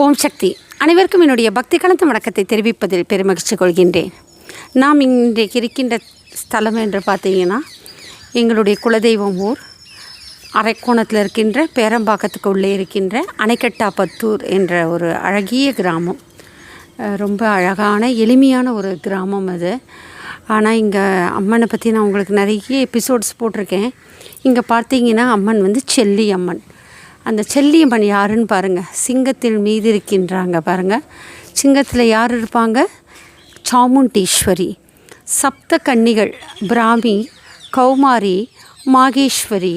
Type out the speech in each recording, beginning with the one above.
ஓம் சக்தி. அனைவருக்கும் என்னுடைய பக்தி கலந்த வணக்கத்தை தெரிவிப்பதில் பெருமகிழ்ச்சி கொள்கின்றேன். நாம் இன்றைக்கு இருக்கின்ற ஸ்தலம் என்று பார்த்தீங்கன்னா எங்களுடைய குலதெய்வம் ஊர். அரைக்கோணத்தில் இருக்கின்ற பேரம்பாக்கத்துக்கு உள்ளே இருக்கின்ற அணைக்கட்டாபத்தூர் என்ற ஒரு அழகிய கிராமம். ரொம்ப அழகான எளிமையான ஒரு கிராமம் அது. ஆனால் இங்கே அம்மனை பற்றி நான் உங்களுக்கு நிறைய எபிசோட்ஸ் போட்டிருக்கேன். இங்கே பார்த்தீங்கன்னா அம்மன் வந்து செல்லி அம்மன் அந்த செல்லியம்மன் யாருன்னு பாருங்கள் சிங்கத்தின் மீது இருக்கின்றாங்க பாருங்கள் சிங்கத்தில் யார் இருப்பாங்க? சாமுண்டீஸ்வரி. சப்த கன்னிகள் பிராமி கௌமாரி மாகேஸ்வரி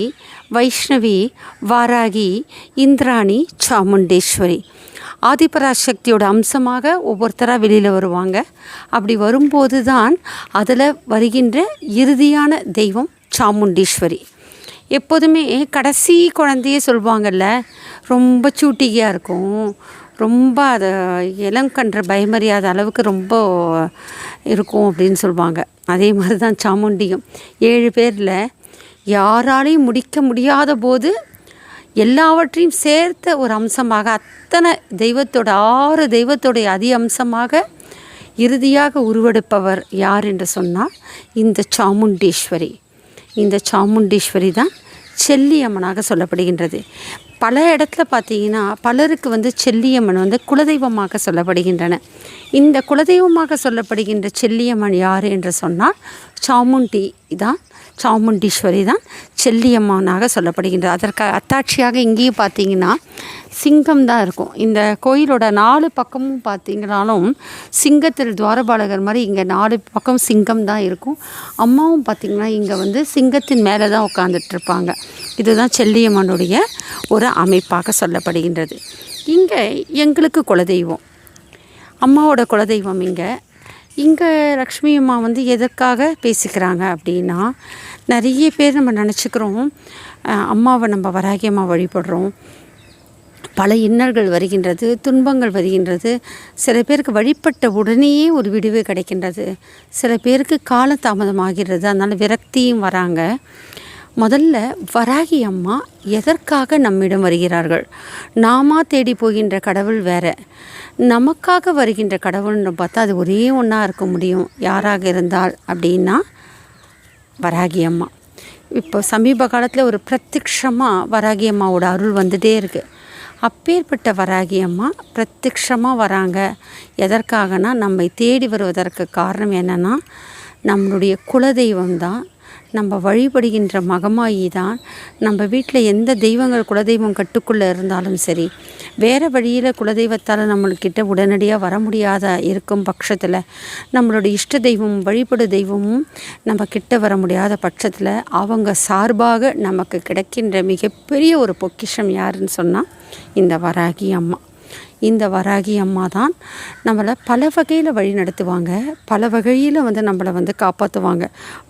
வைஷ்ணவி வாராகி இந்திராணி சாமுண்டேஸ்வரி. ஆதிபராசக்தியோட அம்சமாக ஒவ்வொருத்தராக வெளியில் வருவாங்க. அப்படி வரும்போது தான் அதில் வருகின்ற இறுதியான தெய்வம் சாமுண்டீஸ்வரி. எப்போதுமே கடைசி குழந்தையே சொல்லுவாங்கல்ல ரொம்ப சூட்டிகையாக இருக்கும். ரொம்ப அதை இளங்கன்ற பயமறியாத அளவுக்கு ரொம்ப இருக்கும் அப்படின்னு சொல்லுவாங்க. அதே மாதிரி தான் சாமுண்டியும். ஏழு பேரில் யாராலையும் முடிக்க முடியாத போது எல்லாவற்றையும் சேர்த்த ஒரு அம்சமாக அத்தனை தெய்வத்தோட ஆறு தெய்வத்தோடைய அதி அம்சமாக இறுதியாக உருவெடுப்பவர் யார் என்று சொன்னால் இந்த சாமுண்டீஸ்வரி. இந்த சாமுண்டீஸ்வரி தான் செல்லியம்மனாக சொல்லப்படுகின்றது. பல இடத்துல பார்த்தீங்கன்னா பலருக்கு வந்து செல்லியம்மன் வந்து குலதெய்வமாக சொல்லப்படுகின்றன. இந்த குலதெய்வமாக சொல்லப்படுகின்ற செல்லியம்மன் யார் என்று சொன்னால் சாமுண்டி தான் சாமுண்டீஸ்வரி தான் செல்லியம்மனாக சொல்லப்படுகின்றது அதற்கு அத்தாட்சியாக இங்கேயும் பார்த்தீங்கன்னா சிங்கம் தான் இருக்கும். இந்த கோயிலோட நாலு பக்கமும் பார்த்தீங்கனாலும் சிங்கத்தில் துவாரபாலகர் மாதிரி இங்கே நாலு பக்கம் சிங்கம் தான் இருக்கும். அம்மாவும் பார்த்திங்கன்னா இங்கே வந்து சிங்கத்தின் மேலே தான் உட்காந்துட்டு இருப்பாங்க இதுதான் செல்லியம்மனுடைய ஒரு அமைப்பாக சொல்லப்படுகின்றது. இங்கே எங்களுக்கு குலதெய்வம். அம்மாவோட குலதெய்வம் இங்கே. இங்கே லக்ஷ்மி அம்மா வந்து எதற்காக பேசிக்கிறாங்க அப்படின்னா நிறைய பேர் நம்ம நினச்சிக்கிறோம் அம்மாவை நம்ம வராகி அம்மா வழிபடுறோம். பல இன்னல்கள் வருகின்றது துன்பங்கள் வருகின்றது. சில பேருக்கு வழிபட்ட உடனேயே ஒரு விடுவு கிடைக்கின்றது. சில பேருக்கு காலதாமதமாகிறது அதனால் விரக்தியும் வராங்க. முதல்ல வராகி அம்மா எதற்காக நம்மிடம் வருகிறார்கள்? நாமா தேடி போகின்ற கடவுள் வேற. நமக்காக வருகின்ற கடவுள்னு பார்த்தா அது ஒரே ஒன்றா இருக்க முடியும். யாராக இருந்தால் அப்படின்னா வராகி அம்மா. இப்போ சமீப காலத்தில் ஒரு பிரத்யக்ஷமாக வராகி அம்மாவோட அருள் வந்துகிட்டே இருக்குது அப்பேற்பட்ட வராகி அம்மா பிரத்யக்ஷமாக வராங்க. எதற்காகனா நம்மை தேடி வருவதற்கு காரணம் என்னென்னா நம்மளுடைய குலதெய்வம் தான் நம்ம வழிபடுகின்ற மகமாயி தான் நம்ம வீட்டில் எந்த தெய்வங்கள் குலதெய்வம் கட்டுக்குள்ளே இருந்தாலும் சரி வேறு வழியில் குலதெய்வத்தால் நம்மள்கிட்ட உடனடியாக வர முடியாத இருக்கும் பட்சத்தில் நம்மளுடைய இஷ்ட தெய்வம் வழிபடு தெய்வமும் நம்ம கிட்ட வர முடியாத பட்சத்தில் அவங்க சார்பாக நமக்கு கிடைக்கின்ற மிகப்பெரிய ஒரு பொக்கிஷம் யாருன்னு சொன்னால் இந்த வராகி அம்மா. இந்த வராகி அம்மா தான் நம்மளை பல வகையில் வழி நடத்துவாங்க. பல வகையில் வந்து நம்மளை வந்து காப்பாற்றுவாங்க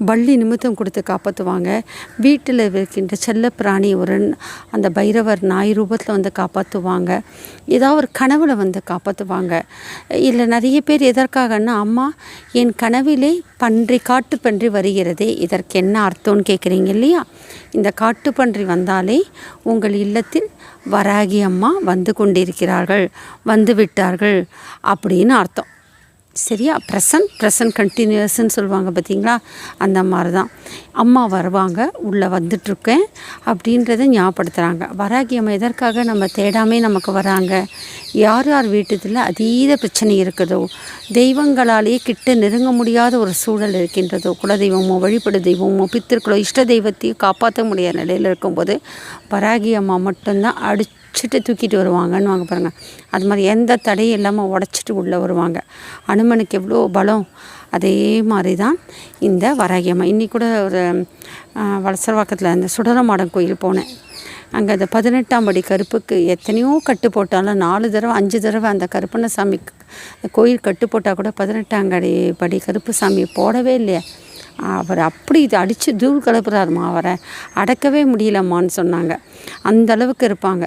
பள்ளி நிமித்தம் கொடுத்து காப்பாற்றுவாங்க வீட்டில் இருக்கின்ற செல்லப்பிராணி ஒரு அந்த பைரவர் நாய் ரூபத்தில் வந்து காப்பாற்றுவாங்க ஏதாவது ஒரு கனவில் வந்து காப்பாற்றுவாங்க இல்லை நிறைய பேர் எதற்காகன்னா அம்மா என் கனவிலே பன்றி காட்டுப்பன்றி வருகிறதே. இதற்கு என்ன அர்த்தம்னு கேட்குறீங்க இல்லையா? இந்த காட்டுப்பன்றி வந்தாலே உங்கள் இல்லத்தில் வராகி அம்மா வந்து கொண்டிருக்கிறார்கள் வந்து விட்டார்கள் அப்படின்னு அர்த்தம். சரியா? ப்ரெசன்ட் ப்ரெசன்ட் கண்டினியூஸ்ன்னு சொல்லுவாங்க பார்த்தீங்களா? அந்த மாதிரி தான் அம்மா வருவாங்க உள்ளே வந்துட்டுருக்கேன் அப்படின்றத ஞாபகப்படுத்துகிறாங்க வராகி அம்மா எதற்காக நம்ம தேடாமே நமக்கு வராங்க? யார் யார் வீட்டுத்தில் அதீத பிரச்சனை இருக்குதோ தெய்வங்களாலேயே கிட்ட நெருங்க முடியாத ஒரு சூழல் இருக்கின்றதோ குலதெய்வமோ வழிபடு தெய்வமோ பித்திருக்களோ இஷ்ட தெய்வத்தையும் காப்பாற்ற முடியாத நிலையில் இருக்கும்போது வராகி அம்மா மட்டும்தான் உடச்சிட்டு தூக்கிட்டு வருவாங்கன்னு வாங்க பாருங்கள் அது மாதிரி எந்த தடையும் இல்லாமல் உடச்சிட்டு உள்ளே வருவாங்க. அனுமனுக்கு எவ்வளோ பலம்? அதே மாதிரி தான் இந்த வராகி இன்றைக்கி கூட ஒரு வளசரவாக்கத்தில் வலசரவாக்கத்தில் அந்த சுடரமாடன் கோயில் போனேன். அங்கே அந்த பதினெட்டாம் படி கருப்புக்கு எத்தனையோ கட்டு போட்டாலும் நாலு தடவை அஞ்சு தடவை அந்த கருப்பண்ணசாமி கோயில் கட்டு போட்டால் கூட பதினெட்டாம் படி படி கருப்பு சாமி போடவே இல்லையே. அவர் அப்படி இது அடித்து தூள் கிளப்புறாருமா அவரை. அடக்கவே முடியலம்மான்னு சொன்னாங்க. அந்த அளவுக்கு இருப்பாங்க.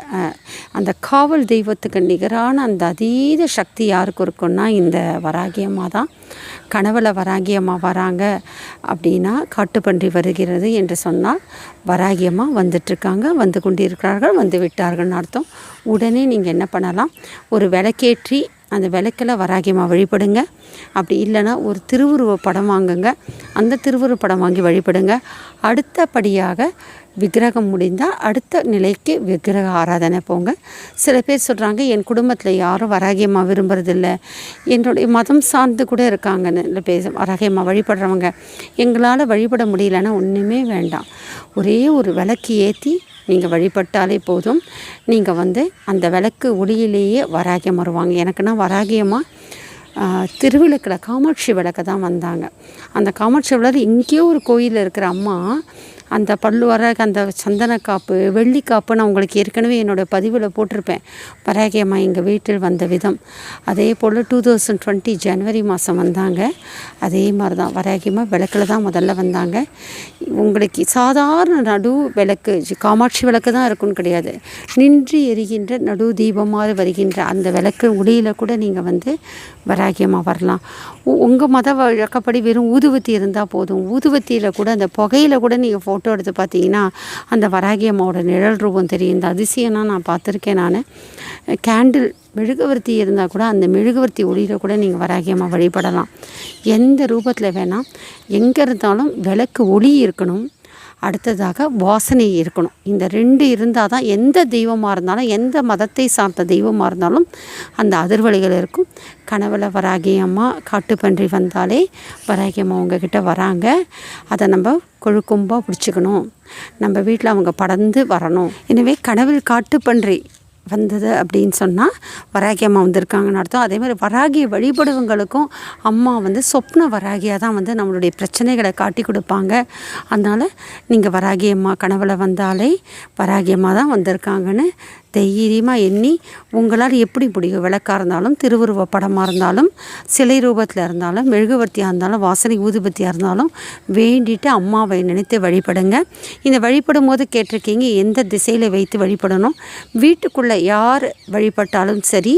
அந்த காவல் தெய்வத்துக்கு நிகரான அந்த அதீத சக்தி யாருக்கு இருக்குன்னா இந்த வராகியம்மா தான். கனவுல வராகியம்மா வராங்க அப்படின்னா காட்டுப்பன்றி வருகிறது என்று சொன்னால் வராகியம்மா வந்துட்டுருக்காங்க வந்து கொண்டிருக்கிறார்கள் வந்து விட்டார்கள்னு அர்த்தம். உடனே நீங்கள் என்ன பண்ணலாம்? ஒரு விளக்கேற்றி அந்த விளக்கில் வராகியமாக வழிபடுங்க. அப்படி இல்லைன்னா ஒரு திருவுருவ படம் வாங்குங்க. அந்த திருவுருவ படம் வாங்கி வழிபடுங்க. அடுத்தபடியாக விக்கிரகம் முடிந்தால் அடுத்த நிலைக்கு விக்கிரக ஆராதனை போங்க. சில பேர் சொல்கிறாங்க என் குடும்பத்தில் யாரும் வராகியம்மா விரும்புறதில்ல. என்னுடைய மதம் சார்ந்து கூட இருக்காங்கன்னு பேச வராகியம்மா வழிபடுறவங்க எங்களால் வழிபட முடியலன்னா ஒன்றுமே வேண்டாம். ஒரே ஒரு விளக்கு ஏற்றி நீங்கள் வழிபட்டாலே போதும். நீங்கள் வந்து அந்த விளக்கு ஒளியிலேயே வராகியம் வருவாங்க. எனக்குன்னா வராகியமாக திருவிளக்கில் காமாட்சி விளக்க தான் வந்தாங்க. அந்த காமாட்சி விளக்கு எங்கேயோ ஒரு கோயிலில் இருக்கிற அம்மா அந்த பல்லு வர அந்த சந்தன காப்பு வெள்ளி காப்பு நான் உங்களுக்கு ஏற்கனவே என்னோடய பதிவில் போட்டிருப்பேன். பராகியம்மா எங்கள் வீட்டில் வந்த விதம். அதே போல் டூ தௌசண்ட் டுவெண்ட்டி ஜனவரி மாதம் வந்தாங்க. அதே மாதிரி தான் வராகியமாக விளக்கில் தான் முதல்ல வந்தாங்க. உங்களுக்கு சாதாரண நடு விளக்கு காமாட்சி விளக்கு தான் இருக்குன்னு கிடையாது. நின்று எரிகின்ற நடு தீபமாக வருகின்ற அந்த விளக்கு ஒளியில் கூட நீங்கள் வந்து வராகியமாக வரலாம். உங்கள் மத வழக்கப்படி வெறும் ஊதுவத்தி இருந்தால் போதும். ஊதுவத்தியில் கூட அந்த புகையில் கூட நீங்கள் ஃபோட்டோ எடுத்து பார்த்தீங்கன்னா அந்த வராகி அம்மாவோட நிழல் ரூபம் தெரியும். இந்த அதிசயம்னா நான் பார்த்துருக்கேன் நான். கேண்டில் மெழுகுவர்த்தி இருந்தால் கூட அந்த மெழுகுவர்த்தி ஒளியில் கூட நீங்கள் வராகியமாக வழிபடலாம். எந்த ரூபத்தில் வேணால் எங்கே இருந்தாலும் விளக்கு ஒளி இருக்கணும். அடுத்ததாக வாசனை இருக்கணும். இந்த ரெண்டு இருந்தால் தான் எந்த தெய்வமாக இருந்தாலும் எந்த மதத்தை சார்ந்த தெய்வமாக இருந்தாலும் அந்த அதிர்வலைகள் இருக்கும். கனவுல வராகி அம்மா காட்டுப்பன்றி வந்தாலே வராகி அம்மா உங்ககிட்ட வராங்க. அதை நம்ம கொழுக்கும்பாக பிடிச்சிக்கணும். நம்ம வீட்டில் அவங்க படர்ந்து வரணும். எனவே கனவில் காட்டுப்பன்றி வந்தது அப்படின்னு சொன்னால் வராகி அம்மா வந்திருக்காங்கன்னு அர்த்தம். அதே மாதிரி வராகியை வழிபடுவங்களுக்கும் அம்மா வந்து சொப்ன வராகியாக தான் வந்து நம்மளுடைய பிரச்சனைகளை காட்டி கொடுப்பாங்க. அதனால் நீங்கள் வராகி அம்மா கனவுல வந்தாலே வராகி அம்மா தான் வந்திருக்காங்கன்னு தைரியமாக எண்ணி உங்களால் எப்படி முடியும்? விளக்காக இருந்தாலும் திருவுருவ படமாக இருந்தாலும் சிலை ரூபத்தில் இருந்தாலும் மெழுகுவர்த்தியாக இருந்தாலும் வாசனை ஊதுபத்தியாக இருந்தாலும் வேண்டிட்டு அம்மாவை நினைத்து வழிபடுங்க. இந்த வழிபடும் போது கேட்டிருக்கீங்க எந்த திசையில் வைத்து வழிபடணும்? வீட்டுக்குள்ளே யார் வழிபட்டாலும் சரி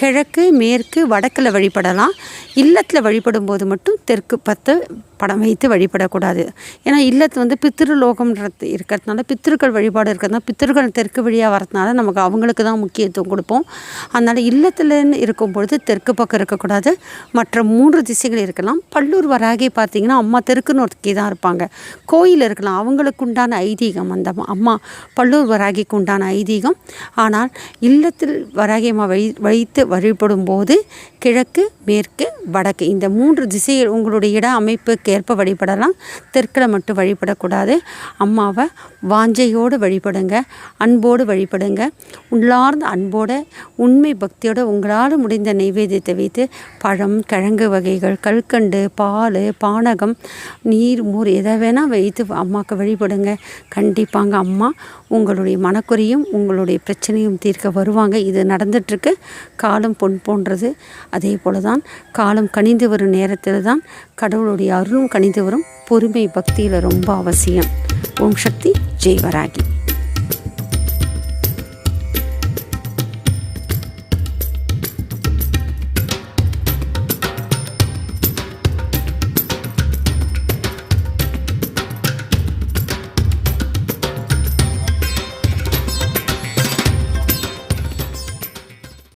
கிழக்கு மேற்கு வடக்கில் வழிபடலாம். இல்லத்தில் வழிபடும் போது மட்டும் தெற்கு பத்து படம் வைத்து வழிபடக்கூடாது. ஏன்னா இல்லத்து வந்து பித்திருலோகம்ன்றது இருக்கிறதுனால பித்திருக்கள் வழிபாடு இருக்கிறதுனால பித்திருக்கள் தெற்கு வழியாக வரதுனால நமக்கு அவங்களுக்கு தான் முக்கியத்துவம் கொடுப்போம். அதனால் இல்லத்துலன்னு இருக்கும் பொழுது தெற்கு பக்கம் இருக்கக்கூடாது. மற்ற மூன்று திசைகள் இருக்கலாம். பல்லூர் வராகி பார்த்தீங்கன்னா அம்மா தெற்கு நோக்கி தான் இருப்பாங்க. கோயில் இருக்கலாம். அவங்களுக்கு உண்டான ஐதீகம். அந்த அம்மா- அம்மா பல்லூர் வராகிக்கு உண்டான ஐதீகம். ஆனால் இல்லத்தில் வராகி அம்மா வை வைத்து வழிபடும் போது கிழக்கு மேற்கு வடக்கு. இந்த மூன்று திசையில் உங்களுடைய இட அமைப்புக்கு ஏற்ப வழிபடலாம். தெற்கில் மட்டும் வழிபடக்கூடாது. அம்மாவை வாஞ்சையோடு வழிபடுங்க. அன்போடு வழிபடுங்க. உள்ளார்ந்த அன்போட உண்மை பக்தியோடு உங்களால் முடிந்த நைவேத்தியத்தை வைத்து பழம் கிழங்கு வகைகள் கல்கண்டு பால் பானகம் நீர் மோர் எதை வேணால் வைத்து அம்மாவுக்கு வழிபடுங்க. கண்டிப்பாங்க அம்மா உங்களுடைய மனக்குறையும் உங்களுடைய பிரச்சனையும் தீர்க்க வருவாங்க. இது நடந்துட்டுருக்கு. காலம் பொன் போன்றது. அதே போல தான் காலம் கனிந்து வரும் நேரத்தில் தான் கடவுளுடைய அருளும் கனிந்து வரும். பொறுமை பக்தியில் ரொம்ப அவசியம். ஓம் சக்தி ஜெய்வராகி